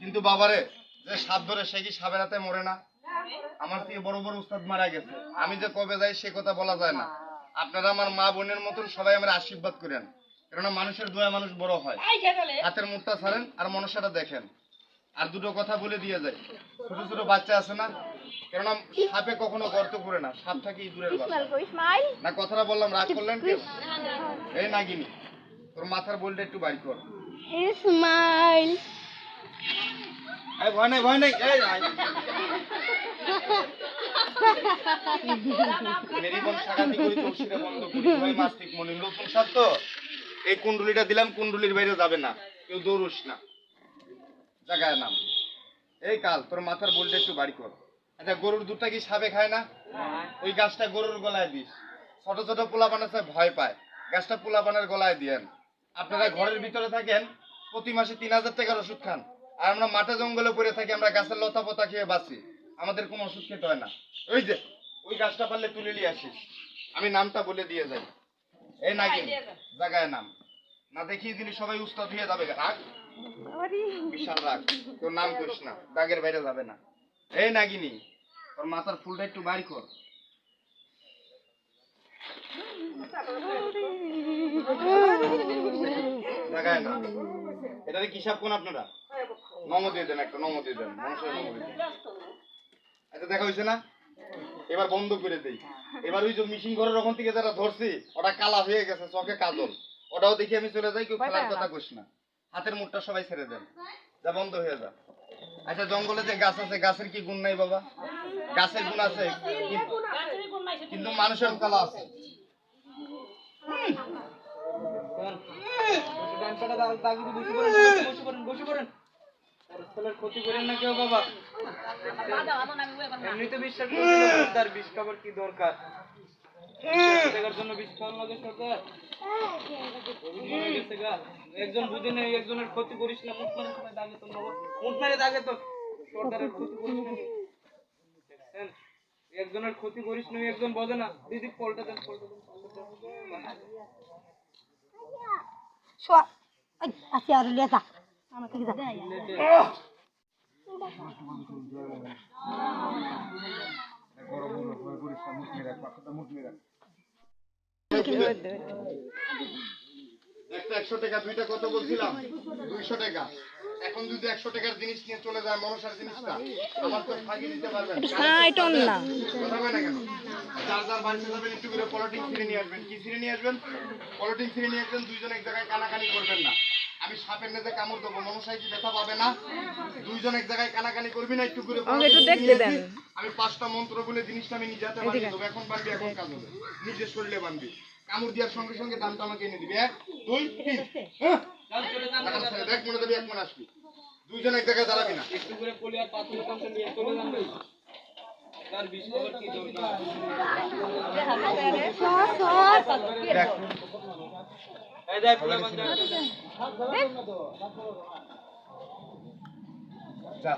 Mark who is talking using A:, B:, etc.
A: কিন্তু বাবারে যে সাপ ধরে সে কি সাপের হাতে মরে না? আমার থেকে বড় বড় উস্তাদ মারা গেছে। আমি যে কবে যাই সে কথা বলা যায় না। আপনারা আমার মা বোনের মতন সবাই আমার আশীর্বাদ করেন। কেননা মানুষের দোয়া মানুষ বড় হয়। হাতের মুখটা ছাড়েন আর মনসাটা দেখেন। আর দুটো কথা বলে দিয়ে যায়। ছোট ছোট বাচ্চা আছে না? কেননা সাপে কখনো গর্ত করে না। সাপ থাকে ইঁদুরের না কথাটা বললাম রাগ করলেন কেউ? এই নাগিনি তোর মাথার বলটা একটু বাড়ি কর।
B: স্মাইল
A: এই ভয় নাই ভয় নাই। এই কুণ্ডুলিটা দিলাম কুণ্ডুলির বাইরে যাবে না কেউ দৌড়ুস না। জায়গায় নাম। এই কাল তোর মাথার বলটা একটু বাড়ি কর। আচ্ছা গরুর দুধটা কি সাপে খায় না? ওই গাছটা গরুর গলায় দিস। ছোট ছোট পোলাপান আছে ভয় পায়। গাছটা পোলাপানের গলায় দিয়েন। আপনারা ঘরের ভিতরে থাকেন প্রতি মাসে তিন হাজার টাকার ওষুধ খান। আর আমরা মাঠে জঙ্গলে পড়ে থাকি আমরা গাছের লতা পতা খেয়ে বাঁচি। আমাদের কোনো ওষুধ খেতে হয় না। ওই যে ওই গাছটা পারলে তুলে নিয়ে আসিস। আমি নামটা বলে দিয়ে যাই। এই নাকি জায়গায় নাম। না দেখিয়ে দিলি সবাই উস্তাদ হয়ে যাবে। রাগ? বিশাল রাগ। তোর নাম করিস না। দাগের বাইরে যাবে না। এই নাগিনি তোর মাথার ফুলটা একটু বাড়ি কর। জায়গায় না এটারে কি সাপ কোন আপনারা? নম দিয়ে দেন একটা নম দিয়ে দেন মানুষের নম দিয়ে দেন। আচ্ছা দেখা হয়েছে না? এবার বন্ধ করে দেই। এবার ওই যে মিশিং ঘরের ওখান থেকে যারা ধরছি ওটা কালা হয়ে গেছে চোখে কাজল। ওটাও দেখি আমি চলে যাই কেউ খেলার কথা কইস না। হাতের মুখটা সবাই ছেড়ে দেন। যা বন্ধ হয়ে যা। আচ্ছা জঙ্গলে যে গাছ আছে গাছের কি গুণ নাই বাবা? গাছের গুণ আছে কিন্তু- কিন্তু মানুষের কালা আছে।
C: ক্ষতি করেন না কেউ বাবা এমনিতে বিশ্বাস তার বিষ খাবার কি দরকার টাকার জন্য বিষ খাওয়ার লাগে সরকার অভিযোগ হয়ে গেছে গা। একজন বুঝে নেই একজনের ক্ষতি করিস না মুখ মেরে সবাই দাগে তো মুখ মেরে দাগে তো সরকারের ক্ষতি করিস না দেখছেন? একজনের ক্ষতি করিস না একজন বোঝে না দিদি পল্টা দেন পল্টা দেন
B: আর যা আমার থেকে যা
A: একটা একশো টাকা দুইটা কত বলছিলাম? দুইশো টাকা। এখন যদি একশো টাকার জিনিস নিয়ে চলে যায় মনসার জিনিসটা আমার তো ফাঁকি দিতে পারবেন।
B: না।
A: না কেন? যার যার বাড়িতে যাবেন একটু করে পলিটিক্স ফিরে নিয়ে আসবেন। কি ফিরে নিয়ে আসবেন? পলিটিক্স ফিরে নিয়ে আসবেন দুইজন এক জায়গায় কানাকানি করবেন না। আমি সাপের নেজে কামড় দেবো মনসাই কি ব্যথা পাবে না? দুইজন এক জায়গায় কানাকানি করবি না একটু করে একটু আমি পাঁচটা মন্ত্র বলে জিনিসটা আমি নিজে হাতে বানিয়ে দেবো এখন বানবি এখন কাজ হবে। নিজের শরীরে বানবি। কামড় দেওয়ার সঙ্গে সঙ্গে দামটা আমাকে এনে দিবি এক দুই তিন হ্যাঁ? দেখ মনে দেবি এক মনে আসবি। দুইজন এক জায়গায় দাঁড়াবি না।
C: একটু করে পলি আর পাথর কমটা নিয়ে চলে ভাই। তার
A: যা।